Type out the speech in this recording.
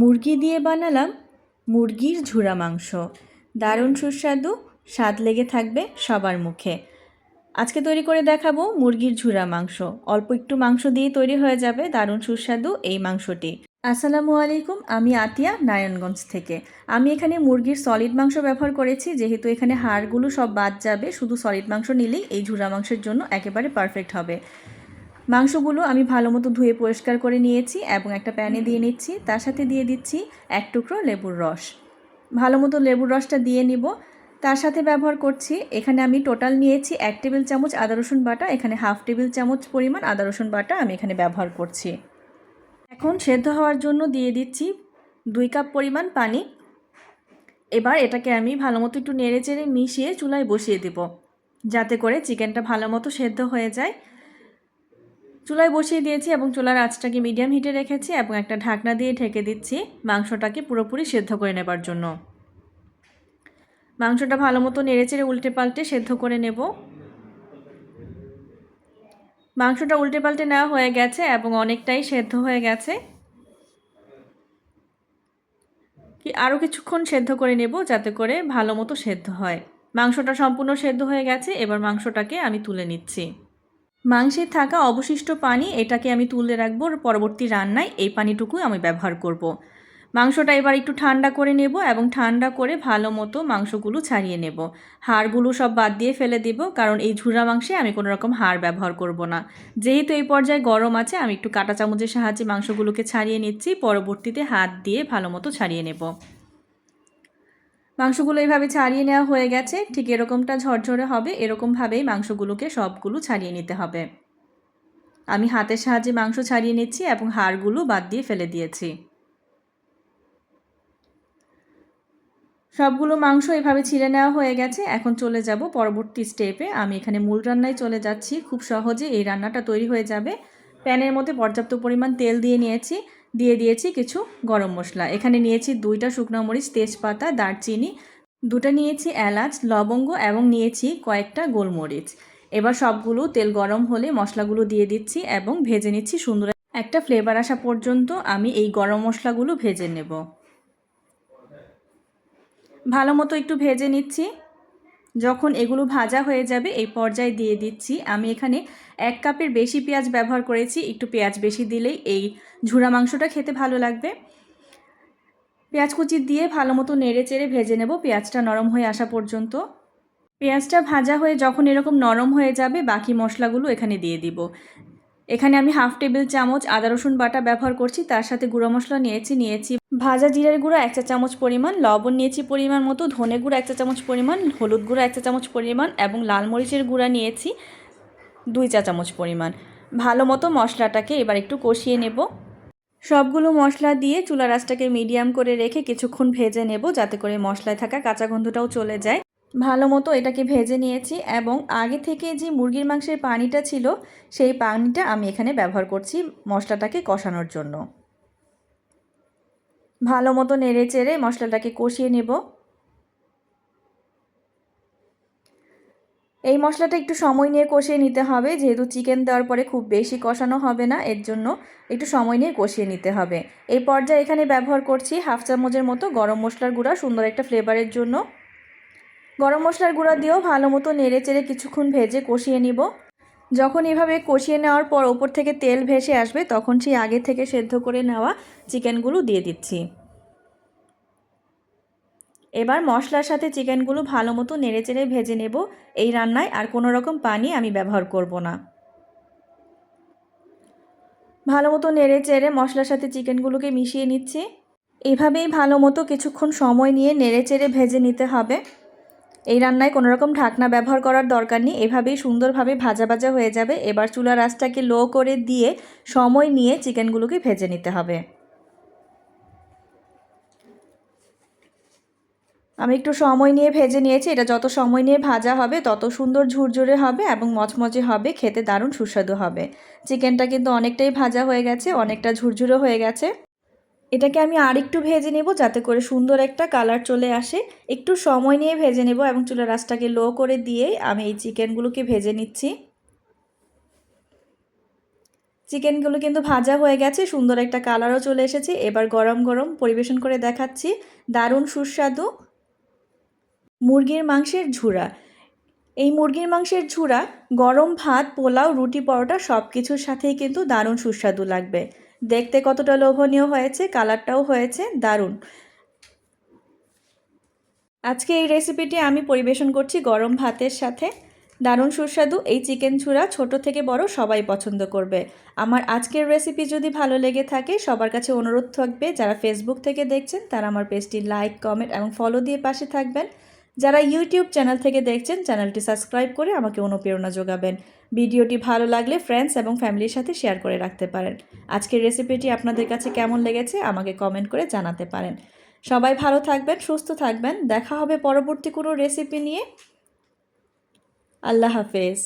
মুরগি দিয়ে বানালাম মুরগির ঝুরা মাংস। দারুণ সুস্বাদু, স্বাদ লেগে থাকবে সবার মুখে। আজকে তৈরি করে দেখাবো মুরগির ঝুরা মাংস। অল্প একটু মাংস দিয়ে তৈরি হয়ে যাবে দারুণ সুস্বাদু এই মাংসটি। আসসালামু আলাইকুম, আমি আতিয়া, নারায়ণগঞ্জ থেকে। আমি এখানে মুরগির সলিড মাংস ব্যবহার করেছি, যেহেতু এখানে হাড়গুলো সব বাদ যাবে, শুধু সলিড মাংস নিলেই এই ঝুরা মাংসের জন্য একেবারে পারফেক্ট হবে। মাংসগুলো আমি ভালো মতো ধুয়ে পরিষ্কার করে নিয়েছি এবং একটা প্যানে দিয়ে নিচ্ছি। তার সাথে দিয়ে দিচ্ছি এক টুকরো লেবুর রস। ভালো মতো লেবুর রসটা দিয়ে নিব। তার সাথে ব্যবহার করছি এখানে আমি টোটাল নিয়েছি এক টেবিল চামচ আদা রসুন বাটা এখানে হাফ টেবিল চামচ পরিমাণ আদা রসুন বাটা আমি এখানে ব্যবহার করছি। এখন সেদ্ধ হওয়ার জন্য দিয়ে দিচ্ছি দুই কাপ পরিমাণ পানি। এবার এটাকে আমি ভালো মতো একটু নেড়ে চেড়ে মিশিয়ে চুলায় বসিয়ে দেব যাতে করে চিকেনটা ভালো মতো সেদ্ধ হয়ে যায়। চুলায় বসিয়ে দিয়েছি এবং চুলার আঁচটাকে মিডিয়াম হিটে রেখেছি এবং একটা ঢাকনা দিয়ে ঢেকে দিচ্ছি মাংসটাকে পুরোপুরি সেদ্ধ করে নেবার জন্য। মাংসটা ভালো মতো নেড়েচেড়ে উল্টে পাল্টে সেদ্ধ করে নেব। মাংসটা উল্টে পাল্টে নেওয়া হয়ে গেছে এবং অনেকটাই সেদ্ধ হয়ে গেছে। কি আরও কিছুক্ষণ সেদ্ধ করে নেব যাতে করে ভালো মতো সেদ্ধ হয়। মাংসটা সম্পূর্ণ সেদ্ধ হয়ে গেছে, এবার মাংসটাকে আমি তুলে নিচ্ছি। মাংসের থাকা অবশিষ্ট পানি এটাকে আমি তুলে রাখব পরবর্তী রান্নায়। এই পানিটুকুই আমি ব্যবহার করব। মাংসটা এবার একটু ঠান্ডা করে নেব এবং ঠান্ডা করে ভালো মতো মাংসগুলো ছাড়িয়ে নেব। হাড়গুলো সব বাদ দিয়ে ফেলে দেব কারণ এই ঝুরা মাংসে আমি কোনো রকম হাড় ব্যবহার করব না। যেহেতু এই পর্যায়ে গরম আছে, আমি একটু কাটা চামচের সাহায্যে মাংসগুলোকে ছাড়িয়ে নিচ্ছি। পরবর্তীতে হাত দিয়ে ভালো মতো ছাড়িয়ে নেব। মাংসগুলো এইভাবে ছাড়িয়ে নেওয়া হয়ে গেছে। ঠিক এরকমটা ঝরঝরে হবে, এরকমভাবেই মাংসগুলোকে সবগুলো ছাড়িয়ে নিতে হবে। আমি হাতের সাহায্যে মাংস ছাড়িয়ে নিচ্ছি এবং হাড়গুলো বাদ দিয়ে ফেলে দিয়েছি। সবগুলো মাংস এভাবে ছিঁড়ে নেওয়া হয়ে গেছে। এখন চলে যাব পরবর্তী স্টেপে। আমি এখানে মূল রান্নায় চলে যাচ্ছি। খুব সহজে এই রান্নাটা তৈরি হয়ে যাবে। প্যানের মধ্যে পর্যাপ্ত পরিমাণ তেল দিয়ে নিয়েছি। দিয়ে দিয়েছি কিছু গরম মশলা। এখানে নিয়েছি দুইটা শুকনো মরিচ, তেজপাতা, দারচিনি। দুটো নিয়েছি এলাচ, লবঙ্গ এবং নিয়েছি কয়েকটা গোলমরিচ। এবার সবগুলো তেল গরম হলে মশলাগুলো দিয়ে দিচ্ছি এবং ভেজে নিচ্ছি সুন্দর একটা ফ্লেভার আসা পর্যন্ত আমি এই গরম মশলাগুলো ভেজে নেব। ভালো মতো একটু ভেজে নিচ্ছি। যখন এগুলো ভাজা হয়ে যাবে, এই পর্যায়ে দিয়ে দিচ্ছি। আমি এখানে এক কাপের বেশি পেঁয়াজ ব্যবহার করেছি, একটু পেঁয়াজ বেশি দিলেই এই ঝুরা মাংসটা খেতে ভালো লাগবে। পেঁয়াজ কুচি দিয়ে ভালো মতো নেড়ে চেড়ে ভেজে নেব, পেঁয়াজটা নরম হয়ে আসা পর্যন্ত। পেঁয়াজটা ভাজা হয়ে যখন এরকম নরম হয়ে যাবে, বাকি মশলাগুলো এখানে দিয়ে দিব। এখানে আমি হাফ টেবিল চামচ আদা রসুন বাটা ব্যবহার করছি, তার সাথে গুঁড়ো মশলা নিয়েছি নিয়েছি ভাজা জিরের গুঁড়ো এক চা চামচ পরিমাণ, লবণ নিয়েছি পরিমাণ মতো, ধনে গুঁড়ো এক চা চামচ পরিমাণ, হলুদ গুঁড়ো এক চা চামচ পরিমাণ এবং লাল মরিচের গুঁড়া নিয়েছি দুই চা চামচ পরিমাণ। ভালো মতো মশলাটাকে এবার একটু কষিয়ে নেব। সবগুলো মশলা দিয়ে চুলা রাসটাকে মিডিয়াম করে রেখে কিছুক্ষণ ভেজে নেব যাতে করে মশলায় থাকা কাঁচা গন্ধটাও চলে যায়। ভালো মতো এটাকে ভেজে নিয়েছি এবং আগে থেকে যে মুরগির মাংসের পানিটা ছিল, সেই পানিটা আমি এখানে ব্যবহার করছি মশলাটাকে কষানোর জন্য। ভালো মতো নেড়ে চেড়ে মশলাটাকে কষিয়ে নেব। এই মশলাটা একটু সময় নিয়ে কষিয়ে নিতে হবে, যেহেতু চিকেন দেওয়ার পরে খুব বেশি কষানো হবে না, এর জন্য একটু সময় নিয়ে কষিয়ে নিতে হবে। এই পর্যায়ে এখানে ব্যবহার করছি হাফ চামচের মতো গরম মশলার গুঁড়া, সুন্দর একটা ফ্লেভারের জন্য। গরম মশলার গুঁড়া দিয়েও ভালো মতো নেড়ে চেড়ে কিছুক্ষণ ভেজে কষিয়ে নিব। যখন এভাবে কষিয়ে নেওয়ার পর ওপর থেকে তেল ভেসে আসবে, তখন সেই আগে থেকে সেদ্ধ করে নেওয়া চিকেনগুলো দিয়ে দিচ্ছি। এবার মশলার সাথে চিকেনগুলো ভালো মতো নেড়ে চেড়ে ভেজে নেব। এই রান্নায় আর কোনো রকম পানি আমি ব্যবহার করব না। ভালো মতো নেড়ে চেড়ে মশলার সাথে চিকেনগুলোকে মিশিয়ে নিচ্ছি। এভাবেই ভালো মতো কিছুক্ষণ সময় নিয়ে নেড়ে চেড়ে ভেজে নিতে হবে। এই রান্নায় কোনো রকম ঢাকনা ব্যবহার করার দরকার নেই, এভাবেই সুন্দরভাবে ভাজা ভাজা হয়ে যাবে। এবার চুলার আঁচটাকে লো করে দিয়ে সময় নিয়ে চিকেনগুলোকে ভেজে নিতে হবে। আমি একটু সময় নিয়ে ভেজে নিয়েছি, এটা যত সময় নিয়ে ভাজা হবে, তত সুন্দর ঝুরঝুরে হবে এবং মচমচে হবে, খেতে দারুণ সুস্বাদু হবে। চিকেনটা কিন্তু অনেকটাই ভাজা হয়ে গেছে, অনেকটা ঝুরঝুরে হয়ে গেছে। এটাকে আমি আর একটু ভেজে নেব যাতে করে সুন্দর একটা কালার চলে আসে। একটু সময় নিয়ে ভেজে নেব এবং চুলের রাসটাকে লো করে দিয়ে আমি এই চিকেনগুলোকে ভেজে নিচ্ছি। চিকেনগুলো কিন্তু ভাজা হয়ে গেছে, সুন্দর একটা কালারও চলে এসেছে। এবার গরম গরম পরিবেশন করে দেখাচ্ছি। দারুণ সুস্বাদু মুরগির মাংসের ঝুড়া এই মুরগির মাংসের ঝুড়া, গরম ভাত, পোলাও, রুটি পরোটা সব কিছুর সাথেই কিন্তু দারুণ সুস্বাদু লাগবে। দেখতে কতটা লোভনীয় হয়েছে, কালারটাও হয়েছে, দারুণ। আজকে এই রেসিপিটি আমি পরিবেশন করছি গরম ভাতের সাথে। দারুণ সুস্বাদু, এই চিকেন ছুরা ছোট থেকে বড় সবাই পছন্দ করবে। আমার আজকের রেসিপি যদি ভালো লেগে থাকে, সবার কাছে অনুরোধ থাকবে, যারা ফেসবুক থেকে দেখছেন, তারা আমার পেজটি লাইক, কমেন্ট এবং ফলো দিয়ে পাশে থাকবেন। যারা ইউটিউব চ্যানেল থেকে দেখছেন চ্যানেলটি সাবস্ক্রাইব করে আমাকে অনুপ্রেরণা যোগাবেন। ভিডিওটি ভালো লাগলে ফ্রেন্ডস এবং ফ্যামিলির সাথে শেয়ার করে রাখতে পারেন। আজকের রেসিপিটি আপনাদের কাছে কেমন লেগেছে, আমাকে কমেন্ট করে জানাতে পারেন। সবাই ভালো থাকবেন, সুস্থ থাকবেন। দেখা হবে পরবর্তী কোনো রেসিপি নিয়ে। আল্লাহ হাফেজ।